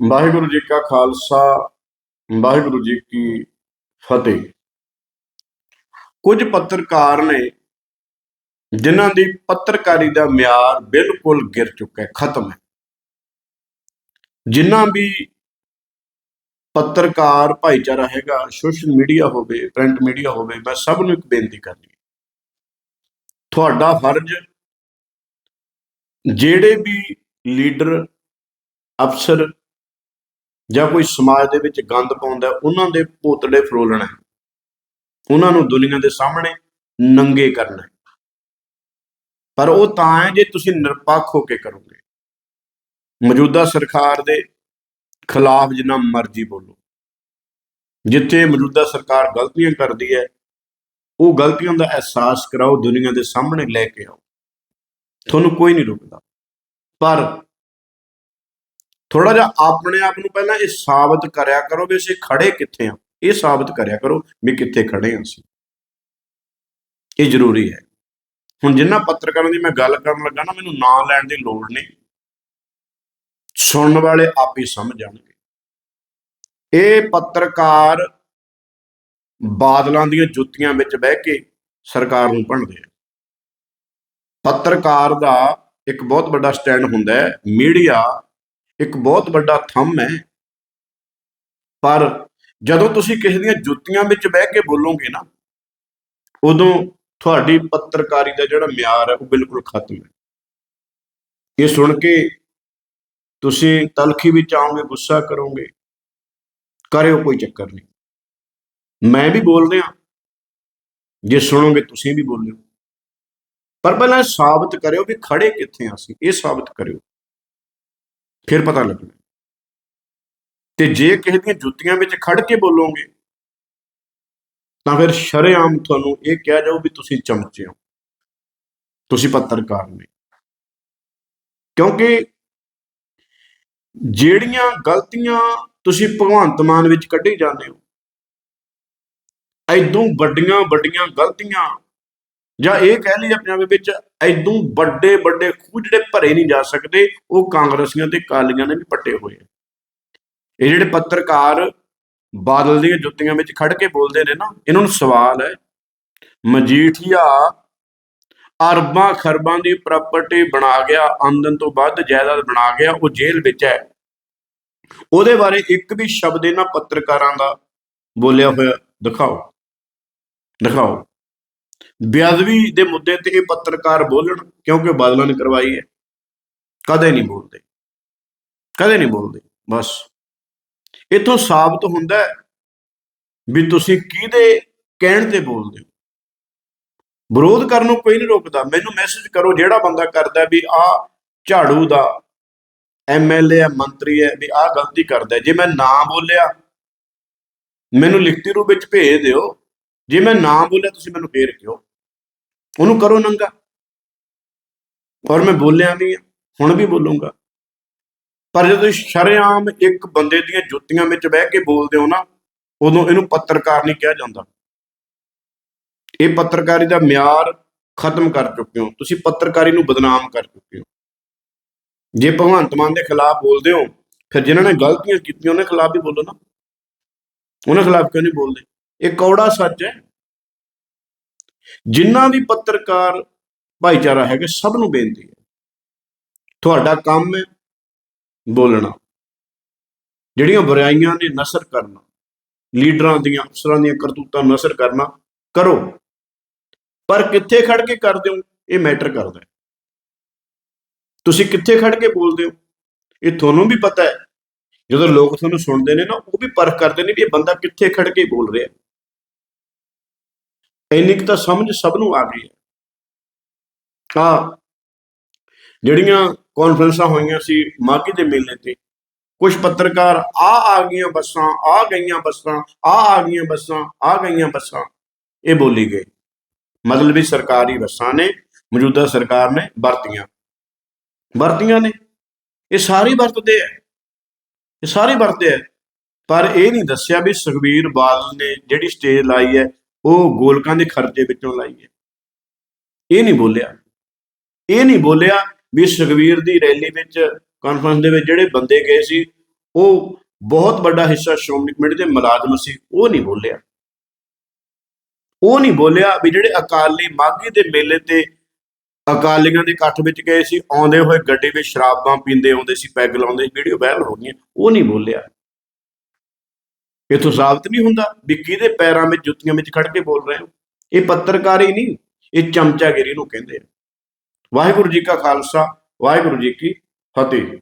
ਵਾਹਿਗੁਰੂ ਜੀ ਕਾ ਖਾਲਸਾ, ਵਾਹਿਗੁਰੂ ਜੀ ਕੀ ਫਤਿਹ। ਕੁਝ ਪੱਤਰਕਾਰ ਨੇ ਜਿਨ੍ਹਾਂ ਦੀ ਪੱਤਰਕਾਰੀ ਦਾ ਮਿਆਰ ਬਿਲਕੁਲ ਗਿਰ ਚੁੱਕਾ ਹੈ, ਖਤਮ ਹੈ। ਜਿਨ੍ਹਾਂ ਵੀ ਪੱਤਰਕਾਰ ਭਾਈਚਾਰਾ ਹੈਗਾ, ਸੋਸ਼ਲ ਮੀਡੀਆ ਹੋਵੇ, ਪ੍ਰਿੰਟ ਮੀਡੀਆ ਹੋਵੇ, ਮੈਂ ਸਭ ਨੂੰ ਇੱਕ ਬੇਨਤੀ ਕਰਨੀ ਤੁਹਾਡਾ ਫਰਜ਼, ਜਿਹੜੇ ਵੀ ਲੀਡਰ, ਅਫਸਰ ਜਾਂ ਕੋਈ ਸਮਾਜ ਦੇ ਵਿੱਚ ਗੰਦ ਪਾਉਂਦਾ ਉਹਨਾਂ ਦੇ ਪੋਤੜੇ ਫਰੋਲਣਾ ਹੈ। ਉਹਨਾਂ ਨੂੰ ਦੁਨੀਆ ਦੇ ਸਾਹਮਣੇ ਨੰਗੇ ਕਰਨਾ ਪਰ ਉਹ ਤਾਂ ਹੈ ਜੇ ਤੁਸੀਂ ਨਿਰਪੱਖ ਹੋ ਕੇ ਕਰੋਗੇ। ਮੌਜੂਦਾ ਸਰਕਾਰ ਦੇ ਖਿਲਾਫ ਜਿੰਨਾ ਮਰਜ਼ੀ ਬੋਲੋ। ਜਿੱਥੇ ਮੌਜੂਦਾ ਸਰਕਾਰ ਗਲਤੀਆਂ ਕਰਦੀ ਹੈ, ਉਹ ਗਲਤੀਆਂ ਦਾ ਅਹਿਸਾਸ ਕਰਾਓ, ਦੁਨੀਆ ਦੇ ਸਾਹਮਣੇ ਲੈ ਕੇ ਆਓ। ਤੁਹਾਨੂੰ ਕੋਈ ਨਹੀਂ ਰੁਕਦਾ। ਪਰ ਥੋੜਾ ਜਿਹਾ ਆਪਣੇ ਆਪ ਨੂੰ ਪਹਿਲਾਂ ਇਹ ਸਾਬਤ ਕਰਿਆ ਕਰੋ ਵੀ ਅਸੀਂ ਖੜੇ ਕਿੱਥੇ ਆ ਇਹ ਸਾਬਤ ਕਰਿਆ ਕਰੋ ਵੀ ਕਿੱਥੇ ਖੜੇ ਹਾਂ ਅਸੀਂ। ਇਹ ਜ਼ਰੂਰੀ ਹੈ। ਹੁਣ ਜਿੰਨਾ ਪੱਤਰਕਾਰਾਂ ਦੀ ਮੈਂ ਗੱਲ ਕਰਨ ਲੱਗਾ ਨਾ, ਮੈਨੂੰ ਨਾਂ ਲੈਣ ਦੀ ਲੋੜ ਨਹੀਂ। ਸੁਣਨ ਵਾਲੇ ਆਪ ਹੀ ਸਮਝ ਜਾਣਗੇ। ਇਹ ਪੱਤਰਕਾਰ ਬਾਦਲਾਂ ਦੀਆਂ ਜੁੱਤੀਆਂ ਵਿੱਚ ਬਹਿ ਕੇ ਸਰਕਾਰ ਨੂੰ ਭੰਡਦੇ ਆ। ਪੱਤਰਕਾਰ ਦਾ ਇੱਕ ਬਹੁਤ ਵੱਡਾ ਸਟੈਂਡ ਹੁੰਦਾ ਹੈ, ਮੀਡੀਆ ਇੱਕ ਬਹੁਤ ਵੱਡਾ ਥੰਮ ਹੈ। ਪਰ ਜਦੋਂ ਤੁਸੀਂ ਕਿਸੇ ਦੀਆਂ ਜੁੱਤੀਆਂ ਵਿੱਚ ਬਹਿ ਕੇ ਬੋਲੋਗੇ ਨਾ, ਉਦੋਂ ਤੁਹਾਡੀ ਪੱਤਰਕਾਰੀ ਦਾ ਜਿਹੜਾ ਮਿਆਰ ਹੈ, ਉਹ ਬਿਲਕੁਲ ਖਤਮ ਹੈ। ਇਹ ਸੁਣ ਕੇ ਤੁਸੀਂ ਤਲਖੀ ਵਿੱਚ ਆਓਗੇ, ਗੁੱਸਾ ਕਰੋਗੇ, ਕਰਿਓ ਕੋਈ ਚੱਕਰ ਨਹੀਂ। ਮੈਂ ਵੀ ਬੋਲ ਰਿਹਾ। ਜੇ ਸੁਣੋਗੇ, ਤੁਸੀਂ ਵੀ ਬੋਲਿਓ। ਪਰ ਪਹਿਲਾਂ ਇਹ ਸਾਬਤ ਕਰਿਓ ਵੀ ਖੜੇ ਕਿੱਥੇ ਹਾਂ ਅਸੀਂ। ਇਹ ਸਾਬਤ ਕਰਿਓ। ਫਿਰ ਪਤਾ ਲੱਗਣਾ ਤੇ ਜੇ ਕਿਸੇ ਦੀਆਂ ਜੁੱਤੀਆਂ ਵਿੱਚ ਖੜ ਕੇ ਬੋਲੋਗੇ, ਤਾਂ ਫਿਰ ਸ਼ਰੇਆਮ ਤੁਹਾਨੂੰ ਇਹ ਕਿਹਾ ਜਾਊ ਵੀ ਤੁਸੀਂ ਚਮਚੇ ਹੋ। ਤੁਸੀਂ ਪੱਤਰਕਾਰ ਨੇ। ਕਿਉਂਕਿ ਜਿਹੜੀਆਂ ਗਲਤੀਆਂ ਤੁਸੀਂ ਭਗਵੰਤ ਮਾਨ ਵਿੱਚ ਕੱਢੀ ਜਾਂਦੇ ਹੋ, ਐਦੋਂ ਵੱਡੀਆਂ ਵੱਡੀਆਂ ਗਲਤੀਆਂ ਜਾਂ ਇਹ ਕਹਿ ਲਈਏ ਪੰਜਾਬੀ ਵਿੱਚ, ਐਦੋਂ ਵੱਡੇ ਵੱਡੇ ਖੂਹ ਜਿਹੜੇ ਭਰੇ ਨਹੀਂ ਜਾ ਸਕਦੇ, ਉਹ ਕਾਂਗਰਸੀਆਂ ਤੇ ਕਾਲੀਆਂ ਨੇ ਵੀ ਪੱਟੇ ਹੋਏ ਆ। ਇਹ ਜਿਹੜੇ ਪੱਤਰਕਾਰ ਬਾਦਲ ਦੀਆਂ ਜੁੱਤੀਆਂ ਵਿੱਚ ਖੜ ਕੇ ਬੋਲਦੇ ਨੇ ਨਾ, ਇਹਨਾਂ ਨੂੰ ਸਵਾਲ ਹੈ, ਮਜੀਠੀਆ ਅਰਬਾਂ ਖਰਬਾਂ ਦੀ ਪ੍ਰਾਪਰਟੀ ਬਣਾ ਗਿਆ, ਆਮਦਨ ਤੋਂ ਵੱਧ ਜਾਇਦਾਦ ਬਣਾ ਗਿਆ, ਉਹ ਜੇਲ੍ਹ ਵਿੱਚ ਹੈ। ਉਹਦੇ ਬਾਰੇ ਇੱਕ ਵੀ ਸ਼ਬਦ ਇਹਨਾਂ ਪੱਤਰਕਾਰਾਂ ਦਾ ਬੋਲਿਆ ਹੋਇਆ, ਦਿਖਾਓ ਦਿਖਾਓ। ਬੇਅਦਬੀ ਦੇ ਮੁੱਦੇ ਤੇ ਇਹ ਪੱਤਰਕਾਰ ਬੋਲਣ, ਕਿਉਂਕਿ ਬਾਦਲਾਂ ਨੇ ਕਰਵਾਈ ਹੈ। ਕਦੇ ਨਹੀਂ ਬੋਲਦੇ। ਕਦੇ ਨਹੀਂ ਬੋਲਦੇ। ਬਸ। ਇਥੋਂ ਸਾਬਤ ਹੁੰਦਾ ਵੀ ਤੁਸੀਂ ਕਿਹਦੇ ਕਹਿਣ ਤੇ ਬੋਲਦੇ ਹੋ। ਵਿਰੋਧ ਕਰਨ ਨੂੰ ਕੋਈ ਨਹੀਂ ਰੋਕਦਾ। ਮੈਨੂੰ ਮੈਸੇਜ ਕਰੋ, ਜਿਹੜਾ ਬੰਦਾ ਕਰਦਾ ਵੀ ਆ ਝਾੜੂ ਦਾ ਐਮਐਲਏ ਹੈ, ਮੰਤਰੀ ਹੈ, ਵੀ ਆ ਗਲਤੀ ਕਰਦਾ ਜੇ ਮੈਂ ਨਾ ਬੋਲਿਆ, ਮੈਨੂੰ ਲਿਖਤੀ ਰੂਪ ਵਿੱਚ ਭੇਜ ਦਿਓ। ਜੇ ਮੈਂ ਨਾ ਬੋਲਿਆ ਤੁਸੀਂ ਮੈਨੂੰ ਫੇਰ ਕਿਉਂ ਉਹਨੂੰ ਕਰੋ ਨੰਗਾ। ਔਰ ਮੈਂ ਬੋਲਿਆ ਵੀ ਹਾਂ, ਹੁਣ ਵੀ ਬੋਲੂੰਗਾ। ਪਰ ਜਦੋਂ ਤੁਸੀਂ ਸ਼ਰੇਆਮ ਇੱਕ ਬੰਦੇ ਦੀਆਂ ਜੁੱਤੀਆਂ ਵਿੱਚ ਬਹਿ ਕੇ ਬੋਲਦੇ ਹੋ ਨਾ ਉਦੋਂ ਇਹਨੂੰ ਪੱਤਰਕਾਰ ਨਹੀਂ ਕਿਹਾ ਜਾਂਦਾ। ਇਹ ਪੱਤਰਕਾਰੀ ਦਾ ਮਿਆਰ ਖਤਮ ਕਰ ਚੁੱਕੇ ਹੋ। ਤੁਸੀਂ ਪੱਤਰਕਾਰੀ ਨੂੰ ਬਦਨਾਮ ਕਰ ਚੁੱਕੇ ਹੋ। ਜੇ ਭਗਵੰਤ ਮਾਨ ਦੇ ਖਿਲਾਫ ਬੋਲਦੇ ਹੋ ਫਿਰ ਜਿਨ੍ਹਾਂ ਨੇ ਗਲਤੀਆਂ ਕੀਤੀਆਂ ਉਹਨਾਂ ਖਿਲਾਫ ਵੀ ਬੋਲੋ ਨਾ। ਉਹਨਾਂ ਖਿਲਾਫ ਕਿਉਂ ਨਹੀਂ ਬੋਲਦੇ? ਇਹ ਕੌੜਾ ਸੱਚ ਹੈ। ਜਿੰਨਾ ਵੀ ਪੱਤਰਕਾਰ ਭਾਈਚਾਰਾ ਹੈਗਾ, ਸਭ ਨੂੰ ਬੇਨਤੀ ਹੈ। ਤੁਹਾਡਾ ਕੰਮ ਹੈ ਬੋਲਣਾ। ਜਿਹੜੀਆਂ ਬੁਰਾਈਆਂ ਨੇ ਨਸਰ ਕਰਨਾ, ਲੀਡਰਾਂ ਦੀਆਂ, ਅਫਸਰਾਂ ਦੀਆਂ ਕਰਤੂਤਾਂ ਨਸਰ ਕਰਨਾ, ਕਰੋ। ਪਰ ਕਿੱਥੇ ਖੜ ਕੇ ਕਰਦੇ ਹੋ, ਇਹ ਮੈਟਰ ਕਰਦਾ ਤੁਸੀਂ ਕਿੱਥੇ ਖੜ ਕੇ ਬੋਲਦੇ ਹੋ, ਇਹ ਤੁਹਾਨੂੰ ਵੀ ਪਤਾ ਹੈ। ਜਦੋਂ ਲੋਕ ਤੁਹਾਨੂੰ ਸੁਣਦੇ ਨੇ ਨਾ, ਉਹ ਵੀ ਪਰਖ ਕਰਦੇ ਨੇ ਵੀ ਇਹ ਬੰਦਾ ਕਿੱਥੇ ਖੜ ਕੇ ਬੋਲ ਰਿਹਾ ਇੰਨੀ ਕੁ ਤਾਂ ਸਮਝ ਸਭ ਨੂੰ ਆ ਗਈ ਹੈ। ਆ ਜਿਹੜੀਆਂ ਕਾਨਫਰੰਸਾਂ ਹੋਈਆਂ ਸੀ ਮਾਗੀ ਦੇ ਮੇਲੇ ਤੇ ਕੁਝ ਪੱਤਰਕਾਰ ਆ ਆ ਗਈਆਂ ਬੱਸਾਂ, ਆ ਗਈਆਂ ਬੱਸਾਂ, ਆ ਆ ਗਈਆਂ ਬੱਸਾਂ, ਆ ਗਈਆਂ ਬੱਸਾਂ, ਇਹ ਬੋਲੀ ਗਈ ਮਤਲਬ ਵੀ ਸਰਕਾਰੀ ਬੱਸਾਂ ਨੇ, ਮੌਜੂਦਾ ਸਰਕਾਰ ਨੇ ਵਰਤੀਆਂ। ਵਰਤੀਆਂ ਨੇ। ਇਹ ਸਾਰੀ ਵਰਤਦੇ ਆ। ਇਹ ਸਾਰੇ ਵਰਤਦੇ ਆ। ਪਰ ਇਹ ਨਹੀਂ ਦੱਸਿਆ ਵੀ ਸੁਖਬੀਰ ਬਾਦਲ ਨੇ ਜਿਹੜੀ ਸਟੇਜ ਲਾਈ ਹੈ ਉਹ ਗੋਲਕਾਂ ਦੇ ਖਰਚੇ ਵਿੱਚੋਂ ਲਾਈ ਹੈ ਇਹ ਨਹੀਂ ਬੋਲਿਆ। ਇਹ ਨਹੀਂ ਬੋਲਿਆ ਵੀ ਸੁਖਬੀਰ ਦੀ ਰੈਲੀ ਵਿੱਚ ਕਾਨਫਰੰਸ ਦੇ ਵਿੱਚ ਜਿਹੜੇ ਬੰਦੇ ਗਏ ਸੀ, ਉਹ ਬਹੁਤ ਵੱਡਾ ਹਿੱਸਾ ਸ਼੍ਰੋਮਣੀ ਕਮੇਟੀ ਦੇ ਮੁਲਾਜ਼ਮ ਸੀ, ਉਹ ਨਹੀਂ ਬੋਲਿਆ। ਉਹ ਨਹੀਂ ਬੋਲਿਆ ਵੀ ਜਿਹੜੇ ਅਕਾਲੀ ਮਾਘੀ ਦੇ ਮੇਲੇ ਤੇ ਅਕਾਲੀਆਂ ਦੇ ਇਕੱਠ ਵਿੱਚ ਗਏ ਸੀ, ਆਉਂਦੇ ਹੋਏ ਗੱਡੀ ਵਿੱਚ ਸ਼ਰਾਬਾਂ ਪੀਂਦੇ ਆਉਂਦੇ ਸੀ, ਪੈਗ ਲਾਉਂਦੇ ਸੀ, ਵੀਡੀਓ ਵਾਇਰਲ ਹੋ ਗਈਆਂ, ਉਹ ਨਹੀਂ ਬੋਲਿਆ। ਇਥੋਂ ਸਾਬਤ ਨਹੀਂ ਹੁੰਦਾ ਵੀ ਕਿਹਦੇ ਪੈਰਾਂ ਵਿੱਚ ਜੁੱਤੀਆਂ ਵਿੱਚ ਖੜ ਕੇ ਬੋਲ ਰਹੇ ਹੋ। ਇਹ ਪੱਤਰਕਾਰੀ ਨਹੀਂ, ਇਹ ਚਮਚਾਗਿਰੀ ਨੂੰ ਕਹਿੰਦੇ ਆ। ਵਾਹਿਗੁਰੂ ਜੀ ਕਾ ਖਾਲਸਾ, ਵਾਹਿਗੁਰੂ ਜੀ ਕੀ ਫਤਿਹ।